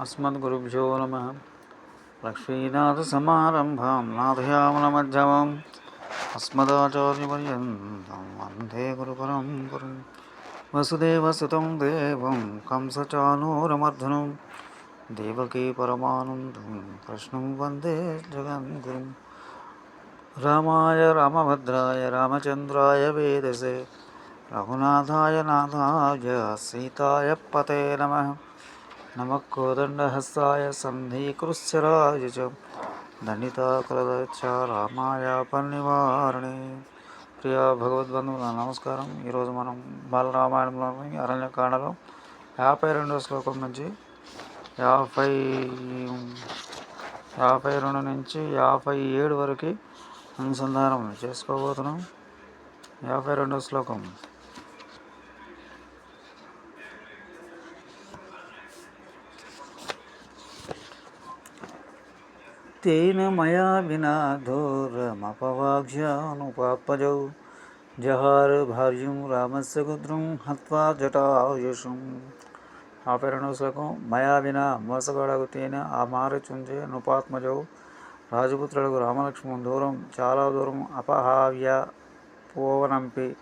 अस्मद्गुरुभ्यो नमः लक्ष्मीनाथसमारम्भां नाथयामनमध्यमम् अस्मदाचार्यपर्यन्तं वंदे गुरुपरम्परं वसुदेवसुतं देवं कंसचानूरमर्धनं देवकी परमानन्दं कृष्णं वंदे जगद्गुरुं रामाय रामभद्राय रामचन्द्राय वेदसे। रघुनाथाय नाथाय सीताय पते नमः। నమకోదండహస్తాయ సంధీకృశ్చరాయ చ దండితాకులదచ్చ రామాయ పన్నివారణి ప్రియ భగవద్బంధువుల నమస్కారం ఈరోజు మనం బాలరామాయణంలోని అరణ్యకాండలో యాభై రెండో శ్లోకం నుంచి యాభై యాభై రెండు నుంచి యాభై ఏడు వరకు అనుసంధానం చేసుకోబోతున్నాం. యాభై రెండో శ్లోకం. తేన మయా వినా ఘోరమపవాక్ష్యానుపాపజౌ జహార భార్యం రామస్య గుద్రం హత్వా జటాయుషం ఆ శ్లోకం మయా వినా మోసగాడకు తేన ఆ మారచుంజే నుపాత్మజౌ రాజపుత్రులకు రామలక్ష్మణ్ దూరం చాలా దూరం అపహావ్య పోవనంపి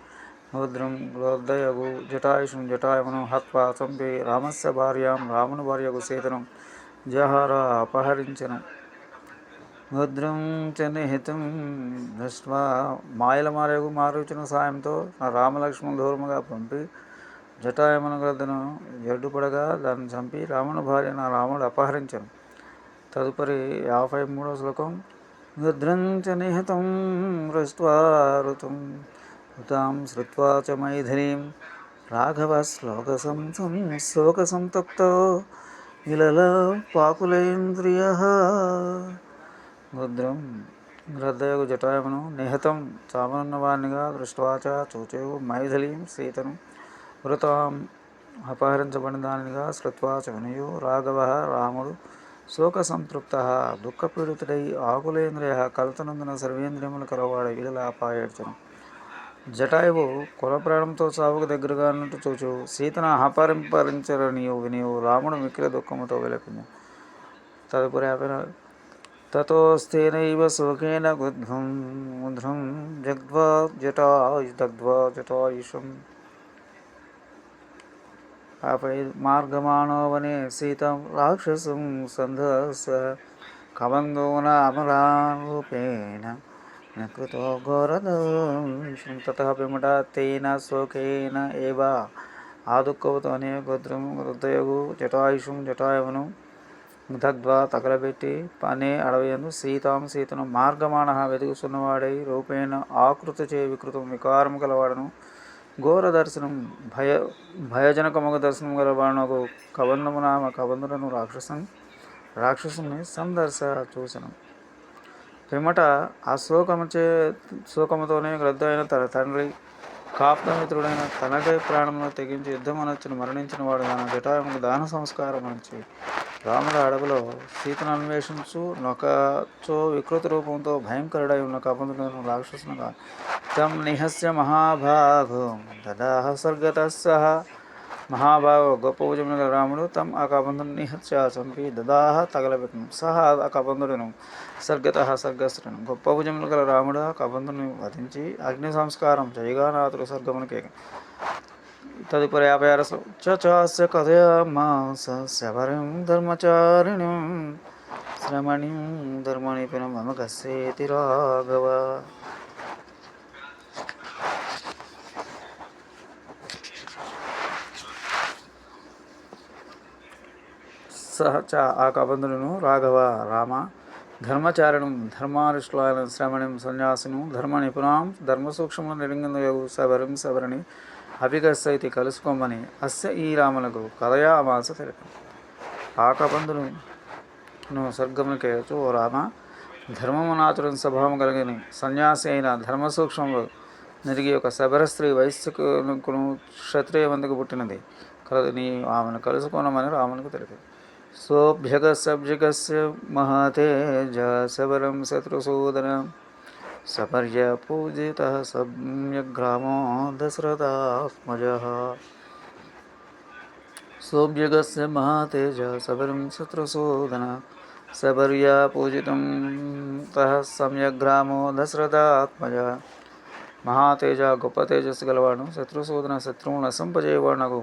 ముద్రం రోద్దయగు జటాయుషం జటాయమును హత్వా చంపి రామస్య భార్యాం రాముని భార్యకు సీతను జహార అపహరించను భద్రం చనిహితం దృష్ట్వా మాయల మారేగు మారుచిన సాయంతో నా రామలక్ష్మణ దూరముగా పంపి జటాయమన గ్రద్దను జడ్డుపడగా దాన్ని చంపి రాముని భార్య నా రాముడు అపహరించను. తదుపరి యాభై మూడవ శ్లోకం. భద్రం చ నిహితం దృష్ట్వా ఋతుం ఋతాం శ్రుత్వా చ మైథిలీం. రాఘవ శ్లోక సంసం శోక సంతప్తో విలల పాకులేంద్రియ. భద్రం గ్రద్దయగు జటాయమును నిహతం చామనున్న వాణిగా దృష్ట్వాచ చూచేవు మైథిలీం సీతను వృతాం అపహరించబడిన దానిగా శృత్వాచ వినయు రాఘవ రాముడు శోక సంతృప్త దుఃఖపీడితుడై ఆకులేంద్రియ కలతనందున సర్వేంద్రియములు కలవాడు వీళ్ళ అపాయర్చను జటాయువు కుల ప్రాణంతో సావుకు దగ్గరగా అన్నట్టు చూచు సీతను అపహరింపరించరనియు వినియు రాముడు మిక్కిల దుఃఖముతో విలపింది తదుపరి యాభై నాలుగు తతోస్తేనైవ శోకేన గుధ్వం ముధ్రం జగ్వా జటాయు దగ్ధ్వా జటాయుషం ఆపై మార్గమాణోవనే సీతం రాక్షసం సంధస్ కబంధోన అమరారూపేణ నకృతో ఘోరదం తతః పిమట తేన శోకేన ఏవ ఆదుక్కవుతోనే గోత్రం హృదయగు జటాయుషం జటాయువును దగ్ధ్వా తగలబెట్టి పనే అడవయందు సీతాం సీతను మార్గమాణ వెతుకుతున్నవాడై రూపేణ ఆకృతి చే వికృతం వికారము గలవాడను. ఘోర దర్శనం భయ భయజనకముగ దర్శనం గలవాడను కబంధము నామ కబంధులను రాక్షసం రాక్షసుని సందర్శ చూసను పిమ్మట ఆ శోకముచే శోకముతోనే గ్రద్దైన తన తండ్రి కాప్తమిత్రుడైన తనకై ప్రాణమును తెగించి యుద్ధమనొచ్చిన మరణించిన వాడు తన జటాయముకు దాన సంస్కారం నుంచి రాముడు అడవిలో సీతను అన్వేషించు నొకచో వికృత రూపంతో భయంకరుడై ఉన్న కపంతులను రాక్షసునుగా తం నిహస్య మహాభాగో దదాహ సర్గత సహ మహాభాగ గొప్ప భుజమున రాముడు తమ్ ఆ కబంధుని నిహత్య చంపి దదాహ తగలబెట్టను. సహా ఆ కబంధుడును సర్గత స్వర్గస్థులను గొప్ప భుజములు గల రాముడు ఆ కబంధుని వధించి అగ్ని సంస్కారం జయగానాథుడు నాతుడు తదుపరి యాభై ఆరు చాస్య కథయామాస శబరం ధర్మచారిణి శ్రమణి ధర్మనిపిన మమ కసేతి రాఘవ. సహచ చ ఆ కబంధులను రాఘవ రామ ధర్మచారణం ధర్మానుష్ఠానం శ్రమణం సన్యాసిను ధర్మ నిపుణాం ధర్మ సూక్ష్మ నిరంగనయోగు సబరం హవిగస్స కలుసుకోమని అస్య ఈ రాములకు కథయామాస తెలిపి ఆకబంధులను స్వర్గములకే ఓ రామ ధర్మమునాథుడిని స్వభావం కలిగిన సన్యాసి అయిన ధర్మసూక్ష్మంలో నిరిగి ఒక శబర స్త్రీ క్షత్రియ క్షత్రియవంతకు పుట్టినది. కలదు నీ ఆమెను కలుసుకోనమని రామునికి తెలిపింది సోభ్యగ సభ్యగస్ మహాతేజ శబరం శత్రుసూదనం. पूजितः सम्यग्रामो दशरथात्मजः సోభ్యగస్య మహాతేజ సబరిం శత్రుసూదన సబర్యా పూజితం తః సమ్యగ్రామో దశరథాత్మజ మహాతేజ గొప్ప తేజస్సు గలవాడు శత్రుసూదన శత్రువును నశింపజేయవాడు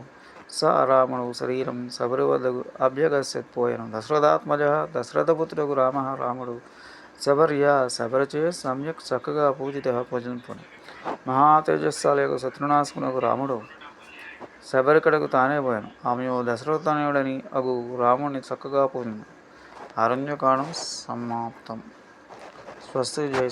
స రాముడు శరీరం శబరి వద్దకు అభ్యగస్యపోయాను దశరథాత్మజ దశరథపుత్రుడు రామ రాముడు శబర్య శబరిచే సమ్యక్ చక్కగా పూజిత పూజింపును మహాతేజస్సాల యొక్క శత్రునాశకునకు రాముడు. శబరికడకు తానే పోయాను. ఆమె దశరథనయుడని అగు రాముడిని చక్కగా పూజింది. అరణ్యకాండం సమాప్తం. స్వస్తి జయ